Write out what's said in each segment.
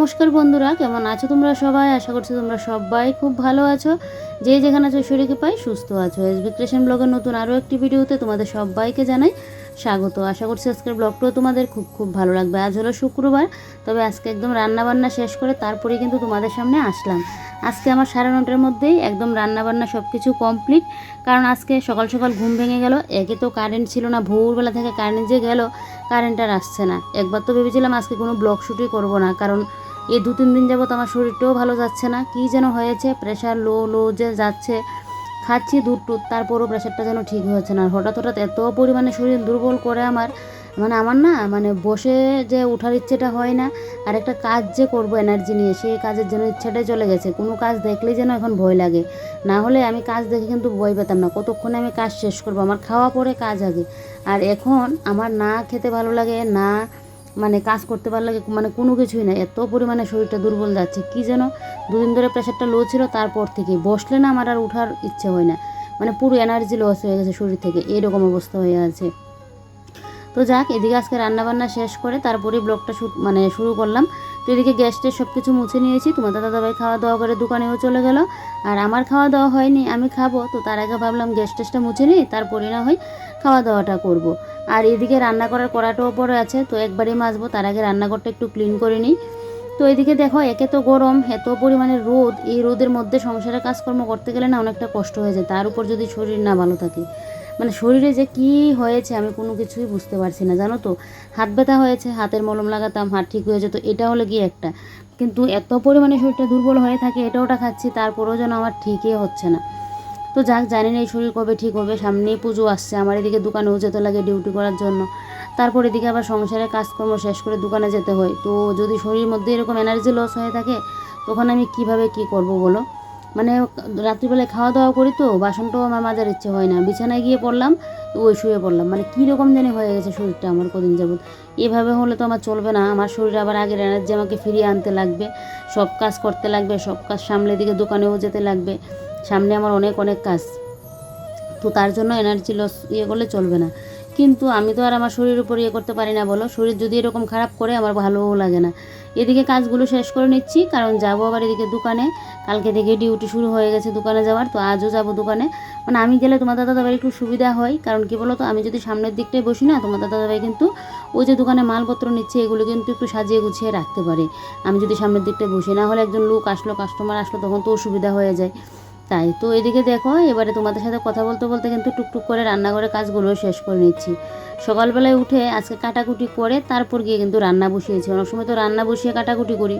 নমস্কার বন্ধুরা, কেমন আছো তোমরা সবাই? আশা করছি তোমরা সবাই খুব ভালো আছো। যে যেখানে আছো শরীরকে পাই সুস্থ আছো। এসবি ক্রিয়েশন ব্লগের নতুন আরও একটি ভিডিওতে তোমাদের সবাইকে জানাই স্বাগত। আশা করছি আজকের ব্লগটাও তোমাদের খুব খুব ভালো লাগবে। আজ হলো শুক্রবার, তবে আজকে একদম রান্নাবান্না শেষ করে তারপরেই কিন্তু তোমাদের সামনে আসলাম। আজকে আমার সাড়ে নটার মধ্যেই একদম রান্নাবান্না সব কিছু কমপ্লিট, কারণ আজকে সকাল সকাল ঘুম ভেঙে গেল। একে তো কারেন্ট ছিল না, ভোরবেলা থেকে কারেন্ট যে গেল কারেন্ট আর আসছে না। একবার তো ভেবেছিলাম আজকে কোনো ব্লগ শ্যুটই করব না, কারণ এই দু তিন দিন যাবত আমার শরীরটাও ভালো যাচ্ছে না। কী যেন হয়েছে প্রেশার লো লো যে যাচ্ছে, খাচ্ছি দুধ টুধ তারপরও প্রেশারটা যেন ঠিক হচ্ছে না। হঠাৎ হঠাৎ এত পরিমাণে শরীর দুর্বল করে আমার মানে আমার না মানে বসে যে ওঠার ইচ্ছেটা হয় না, আর একটা কাজ যে করব এনার্জি নিয়ে, সেই কাজের জন্য ইচ্ছাটাই চলে গেছে। কোনো কাজ দেখলেই যেন এখন ভয় লাগে। না হলে আমি কাজ দেখে কিন্তু ভয় পেতাম না। কতক্ষণে আমি কাজ শেষ করব? আমার খাওয়া পরে কাজ আগে। আর এখন আমার না খেতে ভালো লাগে, না মানে কাজ করতে লাগে মানে কোনো কিছুই না, এত পরিমাণে শরীরটা দুর্বল যাচ্ছে, কি যেন দুদিন ধরে প্রেশারটা লো ছিল তারপর থেকে বসলে না আমার আর ওঠার ইচ্ছে হয় না মানে পুরো এনার্জি লস হয়ে গেছে শরীর থেকে, এরকম অবস্থা হয়ে আছে। তো যাক, এদিকে আজকে রান্নাবান্না শেষ করে তারপরে ব্লগটা মানে শুরু করলাম। তো এদিকে গ্যাসটা সব কিছু মুছে নিয়েছি, তোমার দাদাভাই খাওয়া দাওয়া করে দোকানেও চলে গেল। আর আমার খাওয়া দাওয়া হয়নি, আমি খাব, তো তার আগে ভাবলাম গ্যাস টেসটা মুছে নিই, তারপরে না হয় খাওয়া দাওয়াটা করব। আর এদিকে রান্না করার কড়াটাও পরে আছে, তো একবারই মাজবো। তার আগে রান্নাঘরটা একটু ক্লিন করে নিই। তো এদিকে দেখো, একে তো গরম, এত পরিমাণে রোদ। এই রোদের মধ্যে সংসারের কাজকর্ম করতে গেলে না অনেকটা কষ্ট হয়ে যায়। তার উপর যদি শরীর না ভালো থাকে মানে শরীরে যে কি হয়েছে আমি কোনো কিছুই বুঝতে পারছি না, জানো তো? হাত ব্যথা হয়েছে, হাতের মলম লাগাতাম, হাত ঠিক হয়ে যেত, এটা হলো গিয়ে একটা। কিন্তু এত পরিমাণে শরীরটা দুর্বল হয়ে থাকে এটা ওটা খাচ্ছি, তারপরেও যেন আমার ঠিকই হচ্ছে না। তো যাক, জানি না এই শরীর কবে ঠিক হবে, সামনেই পুজো আসছে। আমার এদিকে দোকানেও যেতে লাগে ডিউটি করার জন্য। তারপর এদিকে আবার সংসারের কাজকর্ম শেষ করে দোকানে যেতে হয়। তো যদি শরীর মধ্যে এরকম এনার্জি লস হয়ে থাকে, তখন আমি কীভাবে কি করব বলো? মানে রাত্রিবেলায় খাওয়া দাওয়া করি তো, বাসনটাও আমার মাজার ইচ্ছে হয় না। বিছানায় গিয়ে পড়লাম ওই শুয়ে পড়লাম। মানে কী রকম জানি হয়ে গেছে শরীরটা আমার কদিন যাবত এভাবে হলে তো আমার চলবে না। আমার শরীর আবার আগের এনার্জি আমাকে ফিরিয়ে আনতে লাগবে। সব কাজ করতে লাগবে, সব কাজ সামলে দিকে দোকানেও যেতে লাগবে। সামনে আমার অনেক অনেক কাজ। তো তার জন্য এনার্জি লস ইয়ে করলে চলবে না। কিন্তু আমি তো আর আমার শরীরের উপর ইয়ে করতে পারি না বলো। শরীর যদি এরকম খারাপ করে, আমার ভালোও লাগে না। এদিকে কাজগুলো শেষ করে নিচ্ছি, কারণ যাব আবার এদিকে দোকানে। কালকে থেকে ডিউটি শুরু হয়ে গেছে দোকানে যাওয়ার, তো আজও যাব দোকানে। মানে আমি গেলে তোমার দাদা দাদাভাই একটু সুবিধা হয়, কারণ কি বলো তো আমি যদি সামনের দিকটায় বসি না, তোমার দাদা দাদাভাই কিন্তু ওই যে দোকানে মালপত্র নিচ্ছে, এগুলো কিন্তু একটু সাজিয়ে গুছিয়ে রাখতে পারে। আমি যদি সামনের দিকটায় বসি, না হলে একজন লোক আসলো কাস্টমার আসলো, তখন তো অসুবিধা হয়ে যায়। তাই তো এদিকে দেখো, এবারে তোমাদের সাথে কথা বলতে বলতে কিন্তু টুকটুক করে রান্নাঘরের কাজগুলো শেষ করে নিচ্ছি। সকালবেলায় উঠে আজকে কাটাকুটি করে তারপর গিয়ে কিন্তু রান্না বসিয়েছি। অনেক সময় তো রান্না বসিয়ে কাটাকুটি করি।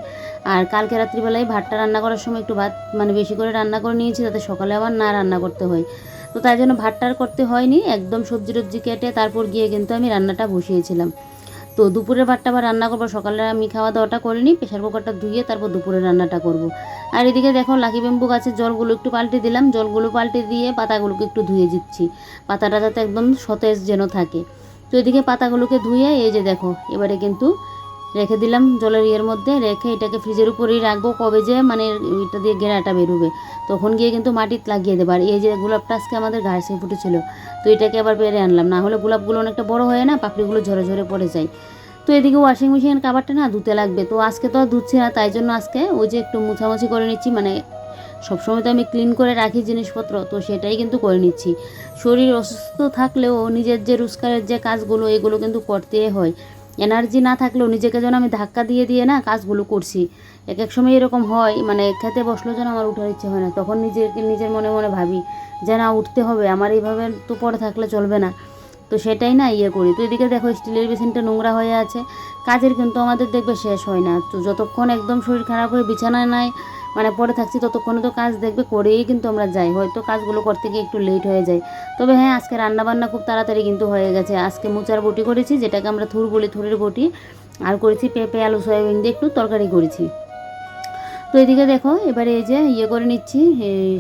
আর কালকে রাত্রিবেলায় ভাতটা রান্না করার সময় একটু ভাত মানে বেশি করে রান্না করে নিয়েছি যাতে সকালে আবার না রান্না করতে হয়। তো তাই জন্য ভাতটা আর করতে হয়নি, একদম সবজি টবজি কেটে তারপর গিয়ে কিন্তু আমি রান্নাটা বসিয়েছিলাম। তো দুপুরের ভাতটা আবার রান্না করব। সকালে আমি খাওয়া দাওয়াটা করে নিই, প্রেশার কুকারটা ধুয়ে তারপর দুপুরে রান্নাটা করব। আর এদিকে দেখো, লাকি বেম্বু গাছের জলগুলো একটু পাল্টে দিলাম। জলগুলো পাল্টে দিয়ে পাতাগুলোকে একটু ধুয়ে দিচ্ছি। পাতাটা যাতে একদম সতেজ যেন থাকে। তো এদিকে পাতাগুলোকে ধুয়ে, এই যে দেখো, এবারে কিন্তু রেখে দিলাম জলের ইয়ের মধ্যে, রেখে এটাকে ফ্রিজের উপরেই রাখব। কবে যে মানে এটা দিয়ে গেরাটা বেরোবে। তখন গিয়ে কিন্তু মাটিতে লাগিয়ে দেবো। আর এই যে গোলাপটা আজকে আমাদের গাছে ফুটেছিল, তো এটাকে আবার পেরে আনলাম। না হলে গোলাপগুলো অনেকটা বড় হয় না, পাপড়িগুলো ঝরে ঝরে পড়ে যায়। তো এদিকে ওয়াশিং মেশিন কাবারটা না ধুতে লাগবে। তো আজকে তো আর ধুচ্ছি না, তাই জন্য আজকে ওই যে একটু মুছামুছি করে নিচ্ছি। মানে সবসময় তো আমি ক্লিন করে রাখি জিনিসপত্র, তো সেটাই কিন্তু করে নিচ্ছি। শরীর অসুস্থ থাকলেও নিজের যে রোজগারের যে কাজগুলো, এগুলো কিন্তু করতেই হয়। এনার্জি না থাকলেও নিজেকে যেন আমি ধাক্কা দিয়ে দিয়ে না কাজগুলো করছি। এক এক সময় এরকম হয় মানে খেতে বসলেও যেন আমার উঠার ইচ্ছে হয় না। তখন নিজেকে নিজের মনে মনে ভাবি যে না, উঠতে হবে। আমার এইভাবে তো পরে থাকলে চলবে না। তো সেটাই না ইয়ে করি। তো এদিকে দেখো, স্টিলের বেসিনটা নোংরা হয়ে আছে। কাজের কিন্তু আমাদের দেখবে শেষ হয় না। তো যতক্ষণ একদম শরীর খারাপ হয়ে বিছানায় নাই মানে পরে থাকছি, ততক্ষণে তো কাজ দেখবে, করেই কিন্তু আমরা যাই। হয়তো কাজগুলো করতে গিয়ে একটু লেট হয়ে যায়। তবে হ্যাঁ আজকে রান্নাবান্না খুব তাড়াতাড়ি কিন্তু হয়ে গেছে। আজকে মোচার বটি করেছি, যেটাকে আমরা থুর বলি, থুরের বটি। আর করেছি পেঁপে, আলু, সয়াবিন দিয়ে একটু তরকারি করেছি। তো এদিকে দেখো, এবারে এই যে ইয়ে করে নিচ্ছি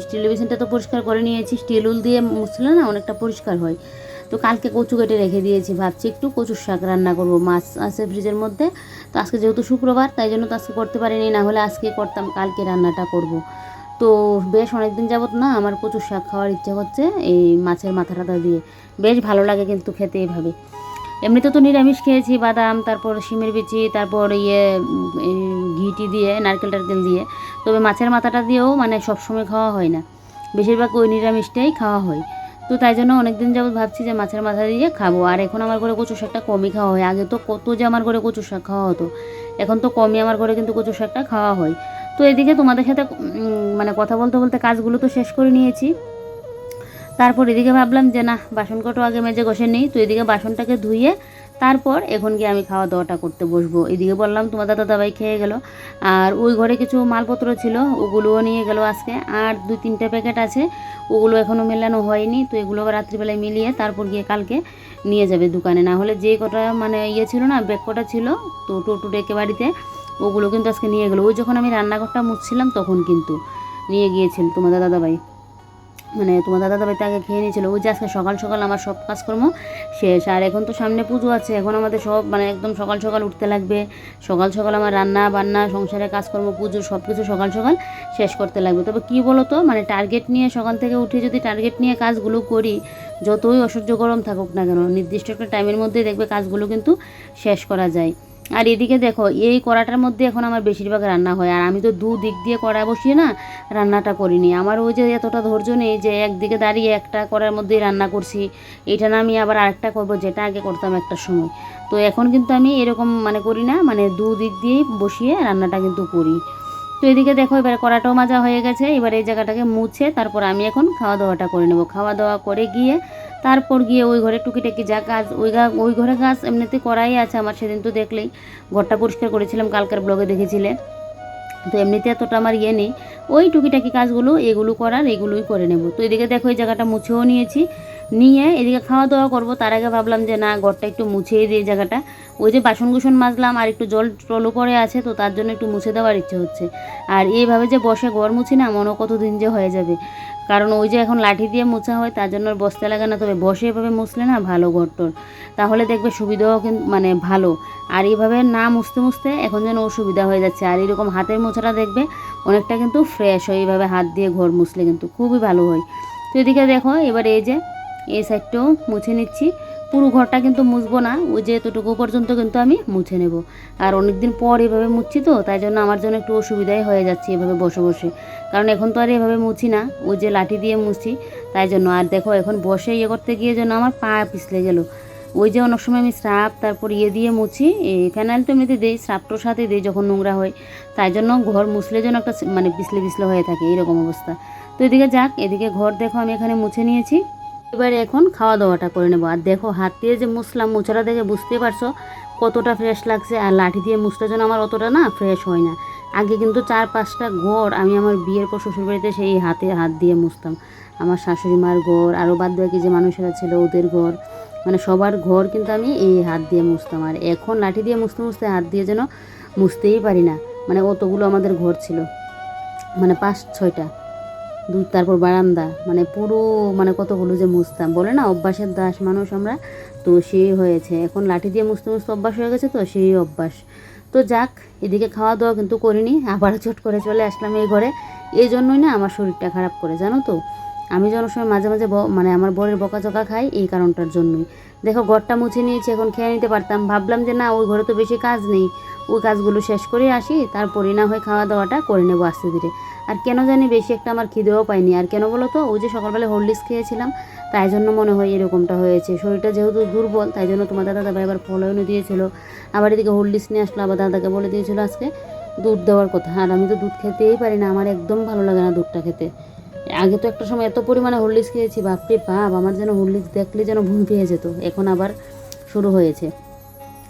স্টিল বেসিনটা তো পরিষ্কার করে নিয়েছি। স্টিল উল দিয়ে মুছলে না অনেকটা পরিষ্কার হয়। তো কালকে কচু কেটে রেখে দিয়েছি, ভাবছি একটু কচুর শাক রান্না করব, মাছ আছে ফ্রিজের মধ্যে। তো আজকে যেহেতু শুক্রবার, তাই জন্য তো আজকে করতে পারিনি, না হলে আজকে করতাম, কালকে রান্নাটা করব। তো বেশ অনেকদিন যাবত না আমার কচুর শাক খাওয়ার ইচ্ছে হচ্ছে এই মাছের মাথা টাথা দিয়ে। বেশ ভালো লাগে কিন্তু খেতে এইভাবে এমনিতে তো নিরামিষ খেয়েছি, বাদাম, তারপর শিমের বিচি, তারপর ইয়ে ঘিটি দিয়ে নারকেল টারকেল দিয়ে। তবে মাছের মাথাটা দিয়েও মানে সবসময় খাওয়া হয় না। বেশিরভাগ ওই নিরামিষটাই খাওয়া হয়। তো তাই জন্য অনেকদিন যাবত ভাবছি যে মাছের মাথা দিয়ে খাব। আর এখন আমার ঘরে কচু শাকটা কমই খাওয়া হয়। আগে তো কত যে আমার ঘরে কচু শাক খাওয়া হতো, এখন তো কমই আমার ঘরে কিন্তু কচু শাকটা খাওয়া হয়। তো এদিকে তোমাদের সাথে মানে কথা বলতে বলতে কাজগুলো তো শেষ করে নিয়েছি। তারপর এদিকে ভাবলাম যে না বাসন কটো আগে মেজে ঘষে নেই। তো এদিকে বাসনটাকে ধুয়ে তারপর এখন গিয়ে আমি খাওয়া দাওয়াটা করতে বসবো। এদিকে বললাম, তোমার দাদা দাবাই খেয়ে গেল। আর ওই ঘরে কিছু মালপত্র ছিল, ওগুলোও নিয়ে গেল আজকে। আর দুই তিনটে প্যাকেট আছে, ওগুলো এখনও মেলানো হয়নি। তো এগুলো রাত্রিবেলায় মিলিয়ে তারপর গিয়ে কালকে নিয়ে যাবে দোকানে। না হলে যে কটা মানে ইয়ে ছিল না, ব্যাগ কটা ছিল, তো টোটো ডেকে বাড়িতে ওগুলো কিন্তু আজকে নিয়ে গেলো। ওই যখন আমি রান্নাঘরটা মুছছিলাম, তখন কিন্তু নিয়ে গিয়েছিল তোমার দাদা দাবাই মানে তোমার দাদা দাবাইতে আগে খেয়ে নিয়েছিল। ওই যে আজকে সকাল সকাল আমার সব কাজকর্ম শেষ। আর এখন তো সামনে পুজো আছে। এখন আমাদের সব মানে একদম সকাল সকাল উঠতে লাগবে। সকাল সকাল আমার রান্না বান্না সংসারের কাজকর্ম, পুজো সব কিছু সকাল সকাল শেষ করতে লাগবে। তবে কী বলো তো মানে টার্গেট নিয়ে সকাল থেকে উঠে যদি টার্গেট নিয়ে কাজগুলো করি, যতই অসহ্য গরম থাকুক না কেন, নির্দিষ্ট একটা টাইমের মধ্যে দেখবে কাজগুলো কিন্তু শেষ করা যায়। আর এদিকে দেখো, এই কড়াটার মধ্যে এখন আমার বেশিরভাগ রান্না হয়। আর আমি তো দু দিক দিয়ে কড়া বসিয়ে না রান্নাটা করিনি। আমার ওই যে এতটা ধৈর্য নেই যে একদিকে দাঁড়িয়ে একটা কড়ার মধ্যেই রান্না করছি, এটা না আমি আবার আরেকটা করব, যেটা আগে করতাম একটা সময়। তো এখন কিন্তু আমি এরকম মানে করি না মানে দু দিক দিয়েই বসিয়ে রান্নাটা কিন্তু করি। তো এদিকে দেখো, এবার কড়াটাও মাজা হয়ে গেছে। এবার এই জায়গাটাকে মুছে তারপর আমি এখন খাওয়া দাওয়াটা করে নেব। খাওয়া দাওয়া করে গিয়ে তারপর গিয়ে ওই ঘরে টুকিটাকি যা কাজ, ওই গা, ওই ঘরে কাজ এমনিতে করাই আছে আমার সেদিন তো দেখলেই। ঘরটা পরিষ্কার করেছিলাম, কালকের ব্লগে দেখেছিলে। তো এমনিতে এতটা আমার ইয়ে নেই। ওই টুকিটাকি কাজগুলো, এগুলো করার, এগুলোই করে নেব। তো এদিকে দেখো, এই জায়গাটা মুছেও নিয়েছি। নিয়ে এদিকে খাওয়া দাওয়া করব। তার আগে ভাবলাম যে না, ঘরটা একটু মুছেই এই জায়গাটা। ওই যে বাসন কুসন মাজলাম আর একটু জল টলও পরে আছে, তো তার জন্য একটু মুছে দেওয়ার ইচ্ছে হচ্ছে। আর এইভাবে যে বসে ঘর মুছি না মনে কতদিন যে হয়ে যাবে। কারণ ওই যে এখন লাঠি দিয়ে মোছা হয়, তার জন্য বসতে লাগে না। তবে বসে এভাবে মুছলে না ভালো ঘরটর তাহলে দেখবে সুবিধাও কিন্তু মানে ভালো। আর এইভাবে না মুছতে মুছতে এখন যেন অসুবিধা হয়ে যাচ্ছে। আর এরকম হাতের মোছাটা দেখবে অনেকটা কিন্তু ফ্রেশ হয়, এইভাবে হাত দিয়ে ঘর মুছলে কিন্তু খুবই ভালো হয়। তো এদিকে দেখো, এবার এই যে, এই সাইডটাও মুছে নিচ্ছি। পুরো ঘরটা কিন্তু মুছবো না। ওই যে এতটুকু পর্যন্ত কিন্তু আমি মুছে নেব। আর অনেক দিন পর এভাবে মুছছি তো, তাই জন্য আমার জন্য একটু অসুবিধাই হয়ে যাচ্ছে এভাবে বসে বসে। কারণ এখন তো আর এভাবে মুছি না, ওই যে লাঠি দিয়ে মুছি, তাই জন্য। আর দেখো, এখন বসে ইয়ে করতে গিয়ে যেন আমার পা পিছলে গেল। ওই যে অনেক সময় আমি স্রাপ তারপর ইয়ে দিয়ে মুছি এই ফ্যানাইল তো এমনিতে দিই স্রাপটোর সাথে দিই যখন নোংরা হয়। তাই জন্য ঘর মুছলে যেন একটা মানে পিছলে পিছলে হয়ে থাকে, এরকম অবস্থা। তো এদিকে যাক, এদিকে ঘর দেখো আমি এখানে মুছে নিয়েছি। এবারে এখন খাওয়া দাওয়াটা করে নেব। আর দেখো, হাত দিয়ে যে মুছলাম মোছাটা দেখে বুঝতে পারছ কতটা ফ্রেশ লাগছে। আর লাঠি দিয়ে মুছতে যেন আমার অতটা না ফ্রেশ হয় না। আগে কিন্তু চার পাঁচটা ঘর আমি আমার বিয়ের পর শ্বশুরবাড়িতে সেই হাতে হাত দিয়ে মুছতাম। আমার শাশুড়ি মার ঘর আরও বাদ বাকি যে মানুষেরা ছিল ওদের ঘর মানে সবার ঘর কিন্তু আমি এই হাত দিয়ে মুছতাম। আর এখন লাঠি দিয়ে মুছতে মুছতে হাত দিয়ে যেন মুছতেই পারি না। মানে অতগুলো আমাদের ঘর ছিল। মানে পাঁচ, ছয়টা। তারপর বারান্দা মানে পুরো মানে কতগুলো যে মুছতাম। বলে না, অভ্যাসের দাস মানুষ আমরা। তো সেই হয়েছে। এখন লাঠি দিয়ে মুছতে মুছতে অভ্যাস হয়ে গেছে তো, সেই অভ্যাস। তো যাক, এদিকে খাওয়া দাওয়া কিন্তু করিনি। আবার চট করে চলে আসলাম এই ঘরে। এই জন্যই না আমার শরীরটা খারাপ করে, জানো তো? আমি যেন সময় মাঝে মাঝে মানে আমার বরের বকাচকা খাই এই কারণটার জন্যই। দেখো, ঘরটা মুছে নিয়েছি, এখন খেয়ে নিতে পারতাম। ভাবলাম যে না, ওই ঘরে তো বেশি কাজ নেই। ওই কাজগুলো শেষ করে আসি, তারপরে না হয়ে খাওয়া দাওয়াটা করে নেব আস্তে ধীরে। আর কেন জানি বেশি একটা আমার খিদেও পাইনি। আর কেন বলো তো, ওই যে সকালবেলা হরলিক্স খেয়েছিলাম, তাই জন্য মনে হয় এরকমটা হয়েছে। শরীরটা যেহেতু দুর্বল, তাই জন্য তোমার দাদা দাদা এবার ফল এনে দিয়েছিল। আবার এদিকে হরলিক্স নিয়ে আসলো, আবার দাদাকে বলে দিয়েছিল আজকে দুধ দেওয়ার কথা। আর আমি তো দুধ খেতেই পারি না, আমার একদম ভালো লাগে না দুধটা খেতে। আগে তো একটা সময় এত পরিমাণে হরলিক্স খেয়েছি, বাপরে বাপ, আমার যেন হরলিক্স দেখলে যেন ঘুম পেয়ে যেত। এখন আবার শুরু হয়েছে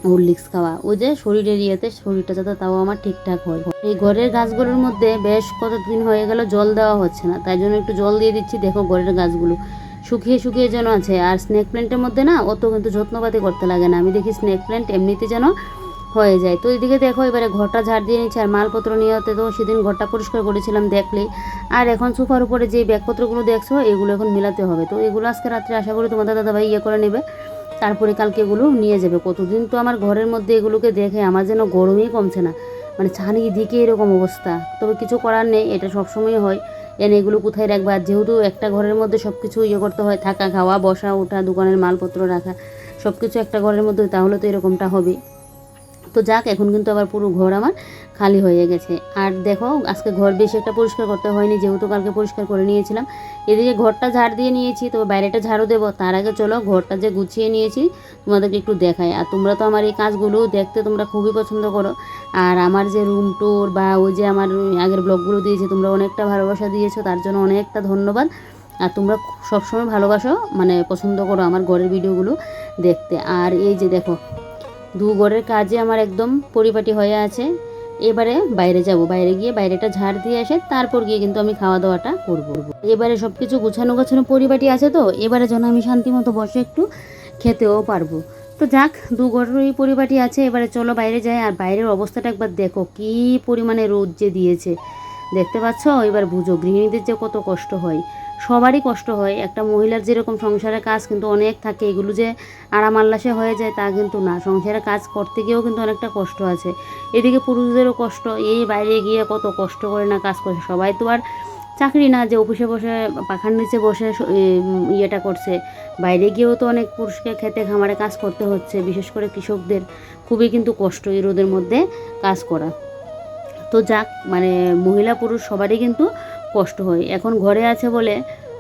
হরলিক্স খাওয়া। ওই যে শরীরের ইয়েতে শরীরটা যাতে তাও আমার ঠিকঠাক হয়। এই ঘরের গাছগুলোর মধ্যে বেশ কতদিন হয়ে গেল জল দেওয়া হচ্ছে না, তাই জন্য একটু জল দিয়ে দিচ্ছি। দেখো ঘরের গাছগুলো শুকিয়ে শুকিয়ে যেন আছে। আর স্নেক প্ল্যান্টের মধ্যে না অত কিন্তু যত্নপাতি করতে লাগে না। আমি দেখি স্নেক প্ল্যান্ট এমনিতে যেন হয়ে যায়। তো এদিকে দেখো, এবারে ঘরটা ঝাড় দিয়ে নিচ্ছে আর মালপত্র নিয়ে হতে তো সেদিন ঘরটা পরিষ্কার করেছিলাম দেখলেই। আর এখন সোফার উপরে যে ব্যাগপত্রগুলো দেখছ, এগুলো এখন মিলাতে হবে। তো এগুলো আজকে রাত্রে আশা করি তোমাদের দাদাভাই ইয়ে করে নেবে। তারপরে কালকে এগুলো নিয়ে যাবে। কতদিন তো আমার ঘরের মধ্যে এগুলোকে দেখে আমার যেন গরমই কমছে না। মানে চারিদিকে এরকম অবস্থা। তবে কিছু করার নেই, এটা সবসময় হয়। এনে এগুলো কোথায় রাখবা? আর যেহেতু একটা ঘরের মধ্যে সব কিছু ইয়ে করতে হয়, থাকা, খাওয়া, বসা, ওঠা, দোকানের মালপত্র রাখা সব কিছু একটা ঘরের মধ্যে, তাহলে তো এরকমটা হবে তো যাক, এখন কিন্তু আবার পুরো ঘর আমার খালি হয়ে গেছে। আর দেখো, আজকে ঘর বেশি একটা পরিষ্কার করতে হয়নি, যেহেতু কালকে পরিষ্কার করে নিয়েছিলাম। এদিকে ঘরটা ঝাড় দিয়ে নিয়েছি তো বাইরেটা ঝাড়ু দেবো। তার আগে চলো, ঘরটা যে গুছিয়ে নিয়েছি, তোমাদেরকে একটু দেখাই। আর তোমরা তো আমার এই কাজগুলো দেখতে তোমরা খুবই পছন্দ করো। আর আমার যে রুম ট্যুর বা ওই যে আমার আগের ব্লগগুলো দিয়েছি, তোমরা অনেকটা ভালোবাসা দিয়েছ, তার জন্য অনেকটা ধন্যবাদ। আর তোমরা সবসময় ভালোবাসো মানে পছন্দ করো আমার ঘরের ভিডিওগুলো দেখতে। আর এই যে দেখো ঘরের কাজে আমার একদম পরিপাটি হয়ে আছে। এবারে বাইরে যাব। বাইরে গিয়ে বাইরেটা ঝাড় দিয়ে আসে তারপর গিয়ে কিন্তু আমি খাওয়া দাওয়াটা করব। এবারে সব কিছু গুছানো গোছানো পরিপাটি আছে তো? এবারে যেন আমি শান্তি মতো বসে একটু খেতেও পারব। তো যাক দু ঘরেরই পরিপাটি আছে। এবারে চলো বাইরে যাই। আর বাইরের অবস্থাটা একবার দেখো। কি পরিমাণে রোদ যে দিয়েছে। দেখতে পাচ্ছ? এবার বুঝো গৃহিণীদের যে কত কষ্ট হয়। সবারই কষ্ট হয়। একটা মহিলার যেরকম সংসারের কাজ কিন্তু অনেক থাকে, এগুলো যে আরাম আল্লাসে হয়ে যায় তা কিন্তু না। সংসারের কাজ করতে গিয়েও কিন্তু অনেকটা কষ্ট আছে। এদিকে পুরুষদেরও কষ্ট, এই বাইরে গিয়ে কত কষ্ট করে না কাজ করছে। সবাই তো আর চাকরি না যে অফিসে বসে, পাখার নিচে বসে ইয়েটা করছে। বাইরে গিয়েও তো অনেক পুরুষকে খেতে খামারে কাজ করতে হচ্ছে, বিশেষ করে কৃষকদের। খুবই কিন্তু কষ্ট এই রোদের মধ্যে কাজ করা। তো যাক মানে মহিলা পুরুষ সবারই কিন্তু কষ্ট হয়। এখন ঘরে আছে বলে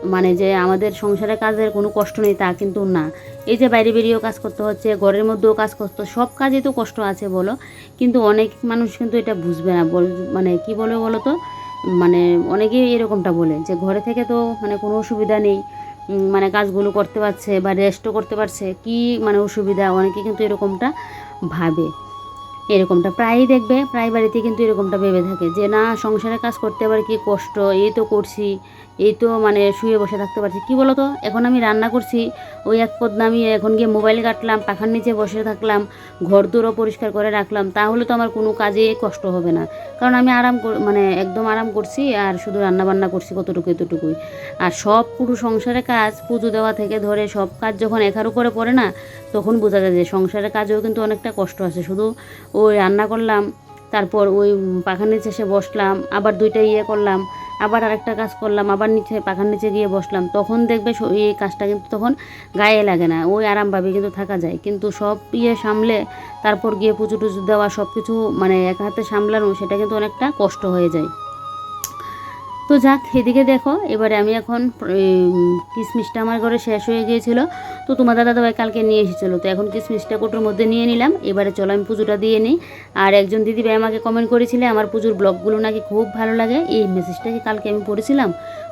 মানে যে আমাদের সংসারে কাজের কোনো কষ্ট নেই তা কিন্তু না। এই যে বাইরে বেরিয়েও কাজ করতে হচ্ছে, ঘরের মধ্যেও কাজ করতে সব কাজে তো কষ্ট আছে বলো। কিন্তু অনেক মানুষ কিন্তু এটা বুঝবে না। বল মানে কি বলে বলো তো? মানে অনেকেই এরকমটা বলে যে ঘরে থেকে তো মানে কোনো অসুবিধা নেই। মানে কাজগুলো করতে পারছে বা রেস্টও করতে পারছে। কি মানে অসুবিধা? অনেকে কিন্তু এরকমটা ভাবে। এরকমটা। প্রায়ই দেখবে, প্রায় বাড়িতে কিন্তু এরকমটা ভেবে থাকে যে, না, সংসারে কাজ করতে আবার কি কষ্ট? এই তো করছি। এই তো মানে শুয়ে বসে থাকতে পারছি। কি বলো তো এখন আমি রান্না করছি, ওই এক পদ নামিয়ে এখন গিয়ে মোবাইল কাটলাম, পাখার নিচে বসে থাকলাম, ঘর দূরও পরিষ্কার করে রাখলাম, তাহলে তো আমার কোনো কাজে কষ্ট হবে না। কারণ আমি আরাম মানে একদম আরাম করছি আর শুধু রান্না বান্না করছি কতটুকু, এতটুকুই। আর সব পুরো সংসারের কাজ পুজো দেওয়া থেকে ধরে সব কাজ যখন একার উপরে পড়ে না, তখন বোঝা যায় যে সংসারের কাজেও কিন্তু অনেকটা কষ্ট আছে। শুধু ওই রান্না করলাম তারপর ওই পাখার নিচে এসে বসলাম, আবার দুইটা ইয়ে করলাম, আবার আরেকটা কাজ করলাম, আবার নিচে পাখার নিচে গিয়ে বসলাম। তখন দেখবে এই কাজটা কিন্তু তখন গায়ে লাগে না, ওই আরামভাবে কিন্তু থাকা যায়। কিন্তু সব ইয়ে সামলে তারপর গিয়ে পুজো টুজো দেওয়া সব কিছু মানে এক হাতে সামলানো, সেটা কিন্তু অনেকটা কষ্ট হয়ে যায়। তো যাক, এদিকে দেখো, এবারে আমি এখন কিশমিশটা আমার ঘরে শেষ হয়ে গিয়েছিল। তো তোমার দাদাভাই কালকে নিয়ে এসেছিল। তো এখন কিশমিশটা কোটোর মধ্যে নিয়ে নিলাম। এবারে চলো আমি পুজোটা দিয়ে নিই। আর একজন দিদিভাই আমাকে কমেন্ট করেছিলে, আমার পুজোর ব্লগগুলো নাকি খুব ভালো লাগে। এই মেসেজটা কি কালকে আমি পড়েছিলাম?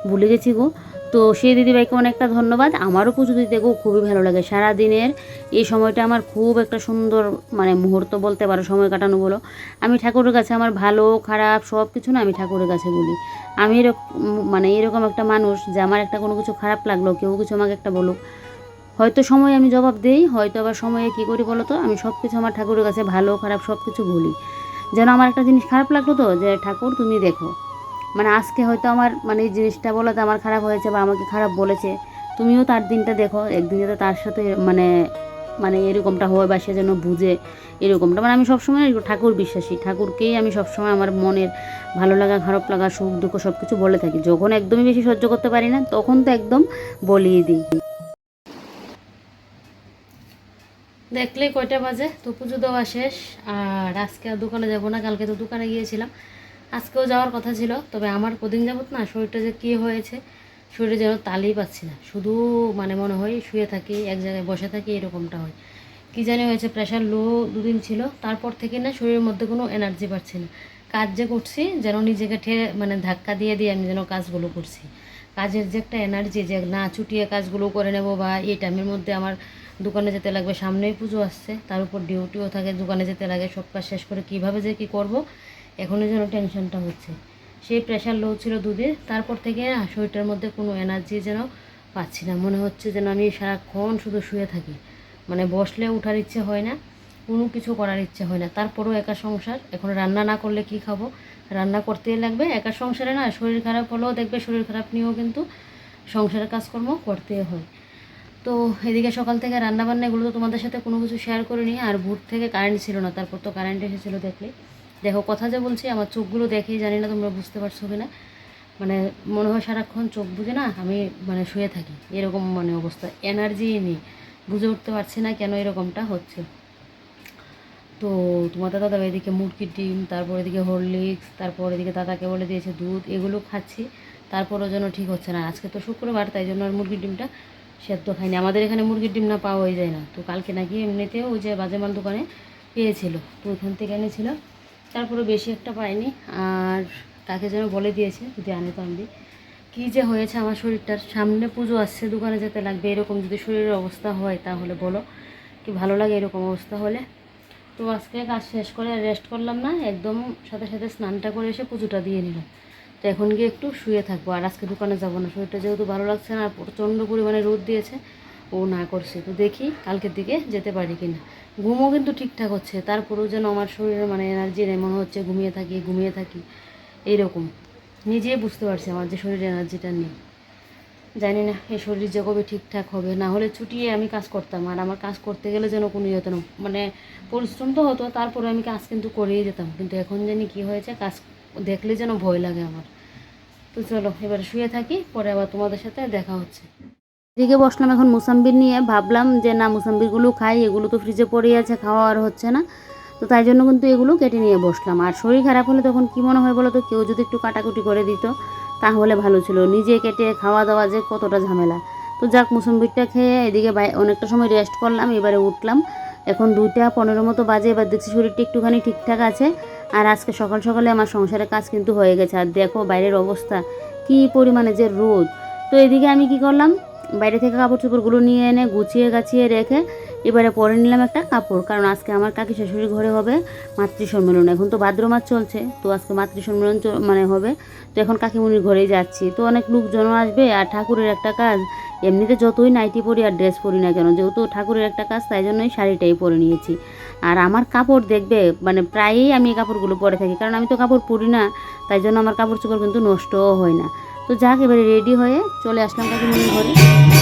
ভুলে গেছি গো। তো সেই দিদিভাইকে অনেকটা ধন্যবাদ। আমারও পুজো দিতে গো খুবই ভালো লাগে। সারা দিনের এই সময়টা আমার খুব একটা সুন্দর মানে মুহূর্ত বলতে পারো, সময় কাটানো বলো। আমি ঠাকুরের কাছে আমার ভালো, খারাপ সব কিছু না আমি ঠাকুরের কাছে বলি। আমি এরকম মানে এরকম একটা মানুষ যে আমার একটা কোনো কিছু খারাপ লাগল, কেউ কিছু আমাকে একটা বলুক। হয়তো সময় আমি জবাব দিই, হয়তো আবার সময়ে কী করি বলো তো? আমি সব কিছু আমার ঠাকুরের কাছে ভালো, খারাপ সব কিছু বলি। যেন আমার একটা জিনিস খারাপ লাগল তো, যে ঠাকুর তুমি দেখো। মানে আজকে হয়তো আমার মানে এই জিনিসটা বলাতে আমার খারাপ হয়েছে বা আমাকে খারাপ বলেছে। তুমিও তার দিনটা দেখো, একদিন যাতে তার সাথে মানে মানে এরকমটা হয় বা সে যেন বুঝে এরকমটা। মানে আমি সবসময় ঠাকুর বিশ্বাসী। ঠাকুরকেই আমি সবসময় আমার মনের ভালো লাগা, খারাপ লাগা, সুখ দুঃখ সব কিছু বলে থাকি। যখন একদমই বেশি সহ্য করতে পারি না, তখন তো একদম বলিয়ে দিই। দেখলে কয়টা বাজে? তো পুজো দেওয়া শেষ। আর আজকে আর দোকানে যাব না, কালকে তো দোকানে গিয়েছিলাম। আজকেও যাওয়ার কথা ছিল, তবে আমার কদিন যাবত না শরীরটা যে কী হয়েছে, শরীরে যেন তালেই পাচ্ছি না। শুধু মানে মনে হয় শুয়ে থাকি, এক জায়গায় বসে থাকি, এরকমটা হয়। কী জানি হয়েছে প্রেশার লো দুদিন ছিল, তারপর থেকে না শরীরের মধ্যে কোনো এনার্জি পাচ্ছি না। কাজ যে করছি, যেন নিজেকে ঠেলে মানে ধাক্কা দিয়ে দিয়ে আমি যেন কাজগুলো করছি। কাজের যে একটা এনার্জি যে না ছুটিয়ে কাজগুলো করে নেব বা এই টাইমের মধ্যে আমার দোকানে যেতে লাগবে, সামনেই পুজো আসছে, তার উপর ডিউটিও থাকে, দোকানে যেতে লাগে, সব কাজ শেষ করে কীভাবে যে কী করব এখনও যেন টেনশনটা হচ্ছে। সেই প্রেশার লো ছিল দুধে তারপর থেকে শরীরটার মধ্যে কোনো এনার্জি যেন পাচ্ছি না। মনে হচ্ছে যেন আমি সারাক্ষণ শুধু শুয়ে থাকি। মানে বসলে উঠার ইচ্ছে হয় না, কোনো কিছু করার ইচ্ছে হয় না। তারপরেও একা সংসার, এখন রান্না না করলে কি খাব? রান্না করতেই লাগবে। একা সংসারে না শরীর খারাপ হলেও দেখবে শরীর খারাপ নিয়েও কিন্তু সংসারের কাজকর্ম করতে হয়। তো এদিকে সকাল থেকে রান্না বান্না এগুলো তো তোমাদের সাথে কোনো কিছু শেয়ার করিনি, আর ভোর থেকে কারেন্ট ছিল না, তারপর তো কারেন্ট এসেছিল দেখলে। দেখো, কথা যে বলছি, আমার চোখগুলো দেখেই জানি না তোমরা বুঝতে পারছ কি না মানে মনে হয় সারাক্ষণ চোখ বুঝে না, আমি মানে শুয়ে থাকি। এরকম মানে অবস্থা এনার্জি নেই। বুঝে উঠতে পারছি না কেন এরকমটা হচ্ছে। তো তোমার দাদা দাদা, এদিকে মুরগির ডিম, তারপর এদিকে হরলিক্স তারপর এদিকে দাদাকে বলে দিয়েছে দুধ, এগুলো খাচ্ছি। তারপরও যেন ঠিক হচ্ছে না। আজকে তো শুক্রবার, তাই জন্য আর মুরগির ডিমটা সেদ্ধ খাইনি আমাদের এখানে মুরগির ডিম না পাওয়াই যায় না। তো কালকে নাকি এমনিতেও ওই যে বাজেমান দোকানে পেয়েছিল। তো ওখান থেকে এনেছিল। তারপরে বেশি একটা পাইনি আর তাকে যেন বলে দিয়েছে, যদি আনে তো আনবি। কী যে হয়েছে আমার শরীরটার, সামনে পুজো আসছে, দোকানে যেতে লাগবে, এরকম যদি শরীরের অবস্থা হয় তাহলে বলো। কি ভালো লাগে এরকম অবস্থা হলে? তো আজকে কাজ শেষ করে রেস্ট করলাম না, একদম সাথে সাথে স্নানটা করে এসে পুজোটা দিয়ে নিলাম। তো এখন গিয়ে একটু শুয়ে থাকব, আর আজকে দোকানে যাব না, শরীরটা যেহেতু ভালো লাগছে না, আর প্রচণ্ড পরিমাণে রোদ দিয়েছে ও না করছে। তো দেখি কালকের দিকে যেতে পারি কি না ঘুমও কিন্তু ঠিকঠাক হচ্ছে। তারপরেও যেন আমার শরীরে মানে এনার্জি নেই মনে হচ্ছে, ঘুমিয়ে থাকি ঘুমিয়ে থাকি। এইরকম। নিজেই বুঝতে পারছি আমার যে শরীরে এনার্জিটা নেই। জানি না, এই শরীর যে কবে ঠিকঠাক হবে। না হলে ছুটিয়ে আমি কাজ করতাম। আর আমার কাজ করতে গেলে যেন কোনো ইয়ে হতো না। মানে পরিশ্রম তো হতো, তারপরে আমি কাজ কিন্তু করেই যেতাম। কিন্তু এখন জানি কি হয়েছে, কাজ দেখলে যেন ভয় লাগে আমার। তো চলো, এবার শুয়ে থাকি, পরে আবার তোমাদের সাথে দেখা হচ্ছে। এদিকে বসলাম এখন মুসাম্বির নিয়ে। ভাবলাম যে না, মুসাম্বিরগুলো খাই, এগুলো তো ফ্রিজে পড়েই আছে, খাওয়া আর হচ্ছে না। তো তাই জন্য কিন্তু এগুলো কেটে নিয়ে বসলাম। আর শরীর খারাপ হলে তখন কী মনে হয় বলো তো কেউ যদি একটু কাটাকুটি করে দিত, তাহলে ভালো ছিল। নিজে কেটে খাওয়া দাওয়া যে কতটা ঝামেলা। তো যাক, মুসম্বিরটা খেয়ে এদিকে অনেকটা সময় রেস্ট করলাম, এবারে উঠলাম। এখন দুইটা পনেরো মতো বাজে, এবার দেখছি শরীরটা একটুখানি ঠিকঠাক আছে। আর আজকে সকাল সকালে আমার সংসারের কাজ কিন্তু হয়ে গেছে। আর দেখো বাইরের অবস্থা, কি পরিমাণে যে রোদ। তো এদিকে আমি কি করলাম বাইরে থেকে কাপড় চোপড়গুলো নিয়ে এনে গুছিয়ে গাছিয়ে রেখে এবারে পরে নিলাম একটা কাপড়। কারণ আজকে আমার কাকি শাশুড়ির ঘরে হবে মাতৃ সম্মেলন এখন তো ভাদ্র মাস চলছে, তো আজকে মাতৃ সম্মেলন মানে হবে। তো এখন কাকিমুনির ঘরেই যাচ্ছি। তো অনেক লোকজনও আসবে আর ঠাকুরের একটা কাজ, এমনিতে যতই নাইটি পরি আর ড্রেস পরি না কেন, যেহেতু ঠাকুরের একটা কাজ, তাই জন্যই শাড়িটাই পরে নিয়েছি। আর আমার কাপড় দেখবে মানে প্রায়ই আমি এই কাপড়গুলো পরে থাকি, কারণ আমি তো কাপড় পরি না, তাই জন্য আমার কাপড় চোপড় কিন্তু নষ্টও হয় না। তো যাক এবারে রেডি হয়ে চলে আসলাম কাকিমণির ঘরে।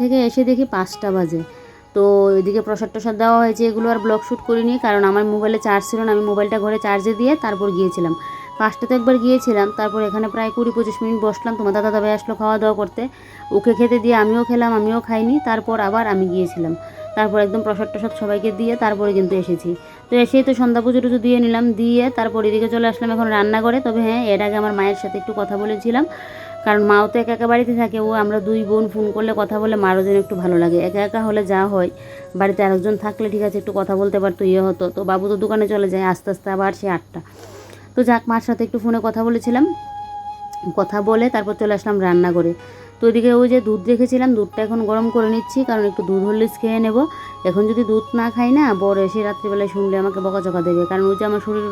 থেকে এসে দেখি পাঁচটা বাজে। তো এদিকে প্রসাদ টসাদ দেওয়া হয়েছে, এগুলো আর ব্লগ শ্যুট করিনি, কারণ আমার মোবাইলে চার্জ ছিল না। আমি মোবাইলটা ঘরে চার্জে দিয়ে তারপর গিয়েছিলাম। পাঁচটাতে একবার গিয়েছিলাম, তারপর এখানে প্রায় কুড়ি পঁচিশ মিনিট বসলাম। তোমার দাদা দাবাই আসলো খাওয়া দাওয়া করতে। ওকে খেতে দিয়ে আমিও খেলাম, আমিও খাইনি, তারপর আবার আমি গিয়েছিলাম। তারপর একদম প্রসাদ টসাদ সবাইকে দিয়ে তারপরে কিন্তু এসেছি। তো এসেই তো সন্ধ্যা পুজো টুজো দিয়ে নিলাম, দিয়ে তারপর এদিকে চলে আসলাম এখন রান্না করে তবে হ্যাঁ এর আগে আমার মায়ের সাথে একটু কথা বলেছিলাম। কারণ মাও তো একা একা বাড়িতে থাকে, ও আমরা দুই বোন ফোন করলে কথা বলে মারও যেন একটু ভালো লাগে। একা একা হলে যা হয়, বাড়িতে আরেকজন থাকলে ঠিক আছে, একটু কথা বলতে পারতো ইয়ে হতো। তো বাবু তো দোকানে চলে যায়, আস্তে আস্তে আবার সে আটটা। তো যাক, মার সাথে একটু ফোনে কথা বলেছিলাম। কথা বলে তারপর চলে আসলাম রান্না করে তো ওইদিকে ওই যে দুধ রেখেছিলাম, দুধটা এখন গরম করে নিচ্ছি, কারণ একটু দুধ হরলিক্স খেয়ে নেব। এখন যদি দুধ না খাই না বড় এসে রাত্রিবেলায় শুনলে আমাকে বকাচকা দেবে। কারণ ওই যে আমার শরীর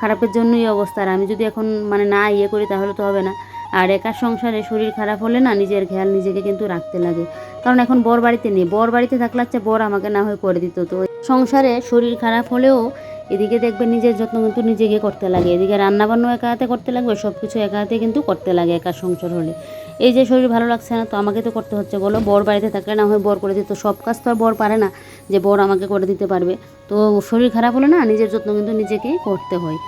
খারাপের জন্যই অবস্থা, আর আমি যদি এখন মানে না ইয়ে করি, তাহলে তো হবে না। আর একার সংসারে শরীর খারাপ হলে না নিজের খেয়াল নিজেকে কিন্তু রাখতে লাগে। কারণ এখন বর বাড়িতে নেই। বর বাড়িতে থাকলে হচ্ছে বর আমাকে না হয়ে করে দিত। তো সংসারে শরীর খারাপ হলেও এদিকে দেখবে নিজের যত্ন কিন্তু নিজেকে করতে লাগে। এদিকে রান্না রান্নাবান্নাও একা হাতে করতে লাগবে সব কিছু একা হাতে কিন্তু করতে লাগে একা সংসার হলে। এই যে শরীর ভালো লাগছে না, তো আমাকে তো করতে হচ্ছে বলো। বর বাড়িতে থাকলে না হয় বর করে দিত। সব কাজ তো আর বর পারে না যে বর আমাকে করে দিতে পারবে। তো শরীর খারাপ হলে না নিজের যত্ন কিন্তু নিজেকেই করতে হয়।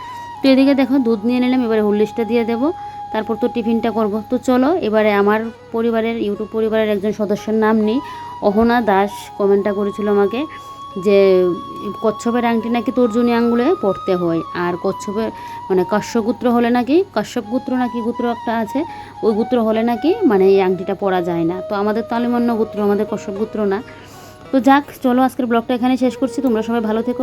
তো এদিকে দেখো দুধ নিয়ে নিলাম, এবারে হুল্লিশটা দিয়ে দেবো। তারপর তো টিফিনটা করব। তো চলো, এবারে আমার পরিবারের, ইউটিউব পরিবারের একজন সদস্যের নাম নেই। অহনা দাস কমেন্টটা করেছিল আমাকে যে, কচ্ছপের আংটি নাকি তর্জনী আঙ্গুলে পড়তে হয়? আর কচ্ছপের মানে কাশ্যপুত্র হলে নাকি, কাশ্যপ গুত্র নাকি গুত্র একটা আছে, ওই গুত্র হলে নাকি মানে এই আংটিটা পরা যায় না। তো আমাদের তো গুত্র, আমাদের কশ্যপ গুত্র না। তো যাক, চলো আজকের ব্লগটা এখানে শেষ করছি। তোমরা সবাই ভালো থেকো।